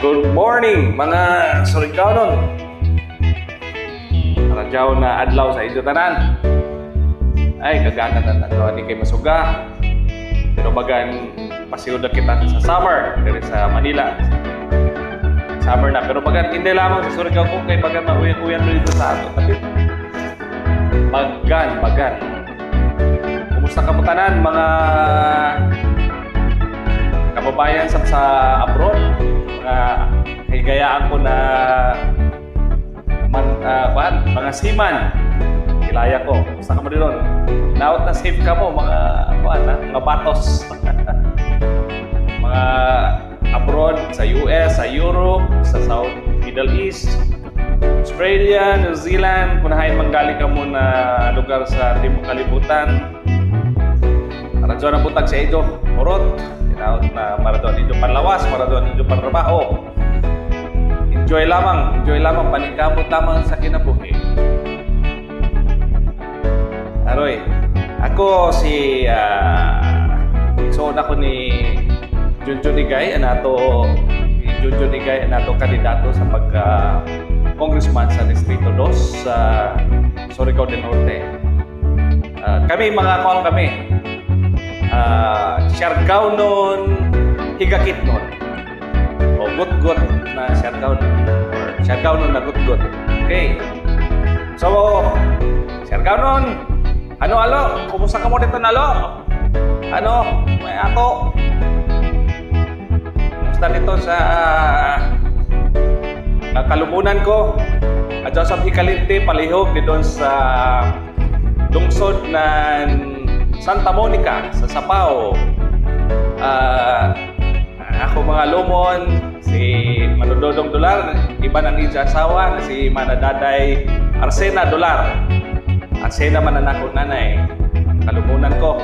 Good morning mga surikanon. Radyaw na adlaw sa inyo tanan. Ay, kagana na nagawa ni kay Masuga. Pero bagan pasiud na kita sa summer diri sa Manila. Summer na. Pero bagan hindi lamang sa Surigao ko kay bagan mauyan-uyan dito sa ato. Bagan, bagan. Kumusta ka mo tanan mga kababayan sa, sa abroad? Mga seaman. Kilaya ko. Kumusta ka mo din Naot na safe ka mo, mga, kuwan, ha? mga batos. mga abroad, sa US, sa Europe, sa South Middle East, Australia, New Zealand, kunahain manggali ka mo na lugar sa Timog Kalibutan. Radyo na butag sa Edo, Murot, tinaot na maradon Edo panlawas, maradon Edo panrabaho. Enjoy lamang, enjoy lamang, paningkamot lamang sa kinabuhi. Ako si uh, so ako ni Junjun Igay, anato ni Junjun Igay, anato kandidato sa pagka congressman sa Distrito 2 sa Surigao del Norte. Ah, kami mga kong kami, uh, Siargao nun, Higakit nun. O gut-gut na Siargao nun. Or Siargao nun na gut-gut. Okay. So, Siargao nun, ano alo? Kumusta ka mo dito nalo? Ano? May ako? Kumusta dito sa uh, kalumunan ko? At sa Hikalinti, palihog dito sa lungsod ng Santa Monica sa Sapao. Ah, ako mga lumon, si Manododong Dolar, iba ng asawa na si Manadaday Arsena Dolar. Arsena man ang ako nanay, kalumunan ko.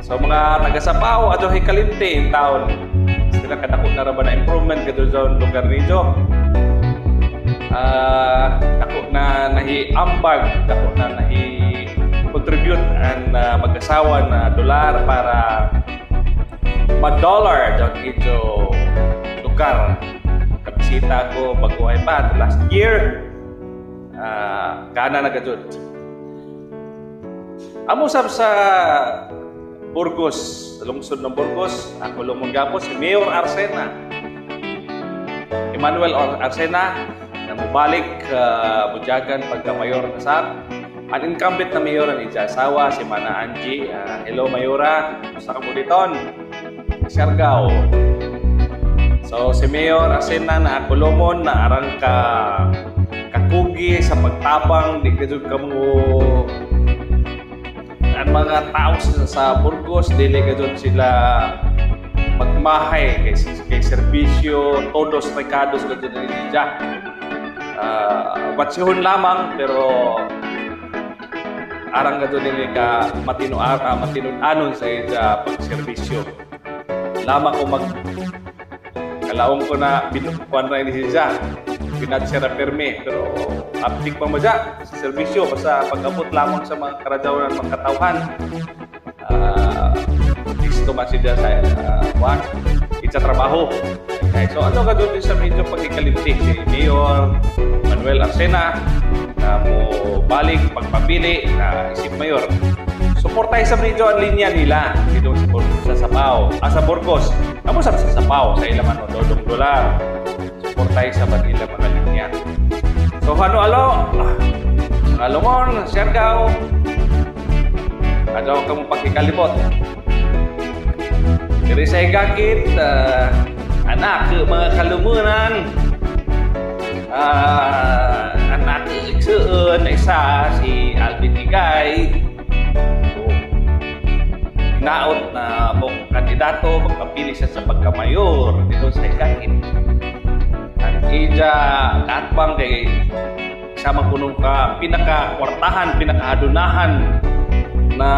So mga taga Sapao, ato hikalinti in town. Sila kadako na raban na improvement kadto sa lugar nito. Ah, dako na nahi ambag, dako na nahi contribute ang uh, mag-asawa na dolar para mag-dollar dyan ito lugar. Kabisita ko bago ay pa last year. Uh, kana na gadot. Amo sab sa Burgos, sa lungsod ng Burgos, ako lumunggapos si Mayor Arsena. Emmanuel Ar- Arsena na mubalik uh, Bujagan pagka mayor na sa ang incumbent na mayor ni asawa si Mana Angie. Ah, hello Mayora, gusto ka mo diton? Siargao. So si Mayor Asena na Colomon na arang ka kakugi sa pagtabang di ka ka mo ang mga tao sa, sa Burgos dili ka sila magmahay kay, kay serbisyo todos recados ka dun nila uh, batsihon lamang pero arang ka doon ka matino ata matinun anon sa ija pagserbisyo. Lama ko mag kalaong ko na binukuan na ini siya pinat siya na perme pero aptik pa mo dya sa serbisyo basta pag-abot lamang sa mga karadyawan ng mga katawhan uh, listo man siya sa uh, one itsa trabaho okay, so ano ka doon sa medyo pagkikalinti si Mayor Manuel Arsena na mo balik pagpapili na isip mayor. Suportay sa medyo ang linya nila dito sa, Bur- sa Sapao. Ah, sa Burgos. Amo sa sa Sapao, sa ilaman o Dodong Dolar. Suportay sa Manila mga linya. So, alo? Mga lumon, Siargao. Adaw ka mo pagkikalimot. Diri sa Higakit, uh, anak, mga kalumunan, Ah, anak seun isa si Alvin Igay. Naot na mo kandidato magpapili siya sa pagkamayor dito sa Ikakit. Ija katbang kay sama punong ka pinaka-kwartahan, pinaka-adunahan na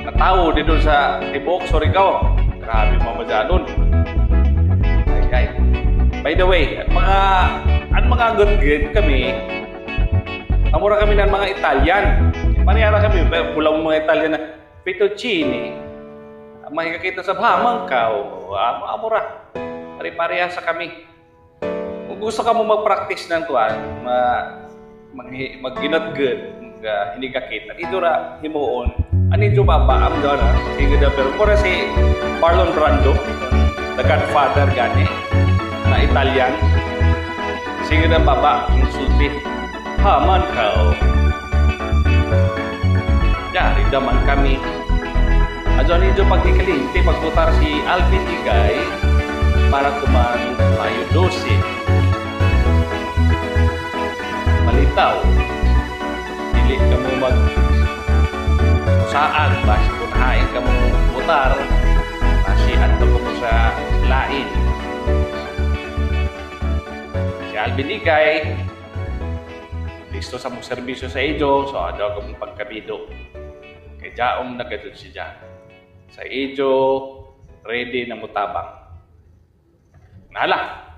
na tao dito sa Tibok, Surigao. Grabe mga madyanon. Ay, ay. By the way, ang mga ang mga good kami, amura kami ng mga Italian. Paniyara kami, bulang mga Italian na fettuccine. mahigakita sa hamang ka o amo Pare-pareha sa kami. Kung gusto ka mo mag-practice ng tuwan, ma mag mag uh, hinigakit. At ito ra himuon. Ani jo ba ba am dara? Sige da pero pora si Marlon Brando, the Godfather gani na Italian. Sige na baba, insulti. Haman ka o. Yari daman kami. Adyo ninyo pagkikalinti, pagputar si Alvin Igay para kuman Mayo 12. Malitaw. Dili ka mo mag saan ba si punahain ka mo putar masihan ka mo sa lain. Si Alvin Igay listo sa mong serbisyo sa iyo, so adyo ka mong pagkabido. Kay Jaong nagadod si Jan. Sa iyo, ready na mutabang. 来了。